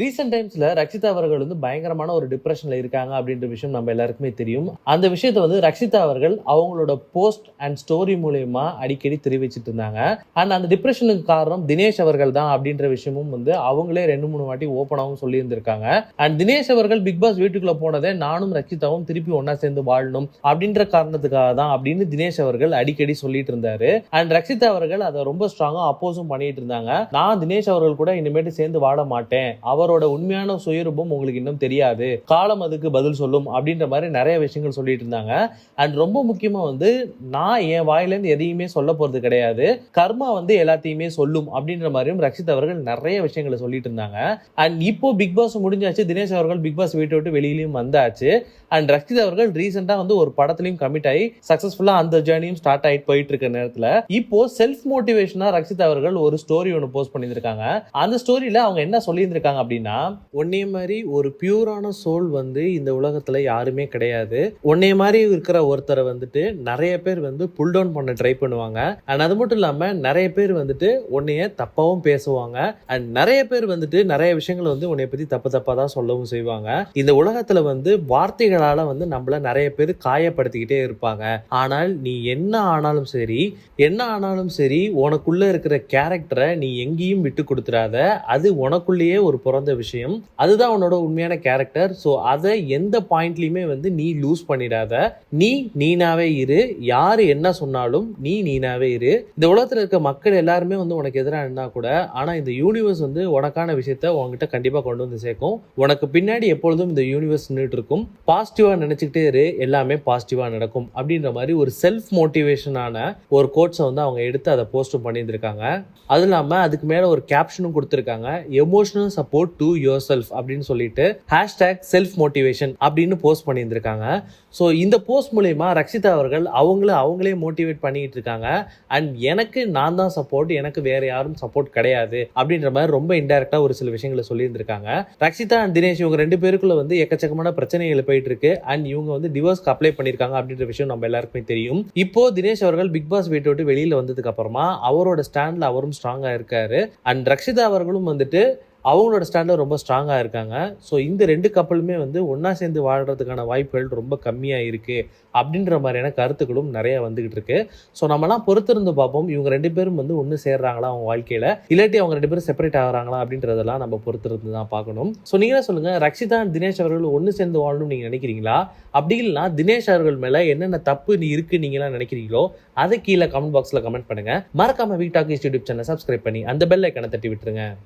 Recent டைம்ஸ்ல ரக்ஷிதா அவர்கள் வந்து பயங்கரமான ஒரு டிப்ரெஷன்ல இருக்காங்க அப்படின்ற விஷயம் நம்ம எல்லாருக்குமே தெரியும். அந்த விஷயத்தை வந்து ரக்ஷிதா அவர்கள் அவங்களோட போஸ்ட் அண்ட் ஸ்டோரி மூலயமா அடிக்கடி தெரிவிச்சிட்டு இருந்தாங்க. அண்ட் அந்த டிப்ரெஷனுக்கு காரணம் தினேஷ் அவர்கள் தான் அப்படின்ற விஷயமும் வந்து அவங்களே ரெண்டு மூணு வாட்டி ஓப்பனாகவும் சொல்லியிருந்திருக்காங்க. அண்ட் தினேஷ் அவர்கள் பிக் பாஸ் வீட்டுக்குள்ள போனதே நானும் ரக்ஷிதாவும் திருப்பி ஒண்ணா சேர்ந்து வாழணும் அப்படின்ற காரணத்துக்காக தான் அப்படின்னு தினேஷ் அவர்கள் அடிக்கடி சொல்லிட்டு இருந்தாரு. அண்ட் ரக்ஷிதா அவர்கள் அதை ரொம்ப ஸ்ட்ராங்கா அப்போஸும் பண்ணிட்டு இருந்தாங்க. நான் தினேஷ் அவர்கள் கூட இனிமேட்டு சேர்ந்து வாழ மாட்டேன். அவரோட உண்மையான சுயரூபம் உங்களுக்கு இன்னும் தெரியாது. காலம் அதுக்கு பதில் சொல்லும் அப்படின்ற மாதிரி நிறைய விஷயங்கள் சொல்லிட்டு இருந்தாங்க. அண்ட் ரொம்ப முக்கியமா வந்து நான் என் வாயிலேருந்து எதையுமே சொல்ல போறது கிடையாது. கர்மா வந்து எல்லாத்தையுமே சொல்லும் அப்படின்ற மாதிரியும் ரக்ஷித் அவர்கள் நிறைய விஷயங்களை சொல்லிட்டு இருந்தாங்க. அண்ட் இப்போ பிக் பாஸ் முடிஞ்சாச்சு தினேஷ் அவர்கள் பிக் பாஸ் வீட்டை விட்டு வெளியிலையும் வந்தாச்சு. அண்ட் ரக்ஷித் அவர்கள் ரீசெண்டா வந்து ஒரு படத்திலையும் கமிட் ஆகி சக்சஸ்ஃபுல்லா அந்த ஜேர்னியும் ஸ்டார்ட் ஆகிட்டு போயிட்டு இருக்க நேரத்துல இப்போ செல்ஃப் மோட்டிவேஷனா ரக்ஷித் அவர்கள் ஒரு ஸ்டோரி ஒன்று போஸ்ட் பண்ணியிருக்காங்க அந்த ஸ்டோரியில அவங்க என்ன சொல்லியிருந்திருக்காங்க அப்படின்னா உன்னைய மாதிரி ஒரு பியூரான சோல் வந்து இந்த உலகத்துல யாருமே கிடையாது. உன்னைய மாதிரி இருக்கிற ஒருத்தரை வந்துட்டு நிறைய பேர் வந்து புல் டவுன் பண்ண ட்ரை பண்ணுவாங்க. அண்ட் அது மட்டும் இல்லாம நிறைய பேர் வந்துட்டு உன்னைய தப்பாவும் பேசுவாங்க. அண்ட் நிறைய பேர் வந்துட்டு நிறைய விஷயங்கள் வந்து உன்னைய பத்தி தப்பு தப்பா தான் சொல்லவும் செய்வாங்க. இந்த உலகத்துல வந்து வார்த்தைகளால வந்து நம்மள நிறைய பேர் காயப்படுத்திக்கிட்டே இருப்பாங்க. ஆனால் நீ என்ன ஆனாலும் சரி என்ன ஆனாலும் சரி உனக்குள்ள இருக்கிற கேரக்டரை நீ எங்கேயும் விட்டு கொடுத்துடாத அது உனக்குள்ளேயே ஒரு பிறந்த விஷயம். அதுதான் உன்னோட உண்மையான கேரக்டர் ஸோ அதை எந்த பாயிண்ட்லையுமே வந்து நீ லூஸ் பண்ணிடாத. நீ நீனாவே இரு. யாரு என்ன சொன்னாலும் நீ நீனாவே இரு. இந்த உலகத்தில் இருக்க மக்கள் எல்லாருமே வந்து உனக்கு எதிராக இருந்தா கூட ஆனால் இந்த யூனிவர்ஸ் வந்து உனக்கான விஷயத்த உன்கிட்ட கண்டிப்பாக கொண்டு வந்து சேர்க்கும். உனக்கு பின்னாடி எப்பொழுதும் இந்த யூனிவர்ஸ் நின்றுட்டு இருக்கும் பாசிட்டிவாக நினச்சிக்கிட்டே இரு. எல்லாமே பாசிட்டிவாக நடக்கும். அப்படின்ற மாதிரி ஒரு செல்ஃப் மோட்டிவேஷனான ஒரு கோட்ஸை வந்து அவங்க எடுத்து அதை போஸ்டும் பண்ணியிருந்திருக்காங்க. அது இல்லாமல் அதுக்கு மேலே ஒரு கேப்ஷனும் கொடுத்துருக்காங்க. Emotional support to your self அப்படின்னு சொல்லிட்டு ஹேஷ்டேக் செல்ஃப் மோட்டிவேஷன் அப்படின்னு போஸ்ட் பண்ணியிருந்திருக்காங்க. ஸோ இந்த போஸ்ட் மூலயமா ரக்ஷிதா அவர்கள் அவங்கள அவங்களே மோட்டிவேட் பண்ணிக்கிட்டு இருக்காங்க. அண்ட் எனக்கு நான் தான் சப்போர்ட் எனக்கு வேற யாரும் சப்போர்ட் கிடையாது அப்படின்ற மாதிரி ரொம்ப இன்டெரக்டா ஒரு சில விஷயங்களை சொல்லியிருந்திருக்காங்க. ரக்ஷிதா அண்ட் தினேஷ் இவங்க ரெண்டு பேருக்குள்ள வந்து எக்கச்சக்கமான பிரச்சனைகள் போயிட்டு இருக்கு. அண்ட் இவங்க வந்து டிவோர்ஸ்க்கு அப்ளை பண்ணியிருக்காங்க அப்படின்ற விஷயம் நம்ம எல்லாருக்குமே தெரியும். இப்போ தினேஷ் அவர்கள் பிக் பாஸ் வீட்டை விட்டு வெளியில வந்ததுக்கு அப்புறமா அவரோட ஸ்டாண்ட்ல அவரும் ஸ்ட்ராங்கா இருக்காரு. அண்ட் ரக்ஷிதா அவர்களும் வந்துட்டு அவங்களோட ஸ்டாண்டில் ரொம்ப ஸ்ட்ராங்காக இருக்காங்க. ஸோ இந்த ரெண்டு கப்பலுமே வந்து ஒன்றா சேர்ந்து வாழ்கிறதுக்கான வாய்ப்புகள் ரொம்ப கம்மியாக இருக்குது அப்படின்ற மாதிரியான கருத்துக்களும் நிறைய வந்துக்கிட்டு இருக்கு. ஸோ நம்மலாம் பொறுத்திருந்து பார்ப்போம். இவங்க ரெண்டு பேரும் வந்து ஒன்று சேர்றாங்களா அவங்க வாழ்க்கையில்? இல்லாட்டி அவங்க ரெண்டு பேரும் செப்பரேட் ஆகுறாங்களா அப்படின்றதெல்லாம் நம்ம பொறுத்திருந்து தான் பார்க்கணும். ஸோ நீங்களே சொல்லுங்கள் ரக்ஷிதா தினேஷ் அவர்கள் ஒன்று சேர்ந்து வாழணும்னு நீங்கள் நினைக்கிறீங்களா? அப்படி இல்லைனா தினேஷ் அவர்கள் மேலே என்னென்ன தப்பு நீ இருக்கு நீங்களாம் நினைக்கிறீங்களோ அதை கீழே கமெண்ட் பாக்ஸில் கமெண்ட் பண்ணுங்கள் மறக்காமல் வீட்டாக்கு டாக் யூடியூப் சேனல் சப்ஸ்கிரைப் பண்ணி அந்த பெல் ஐக்கனை தட்டி விட்டுருங்க.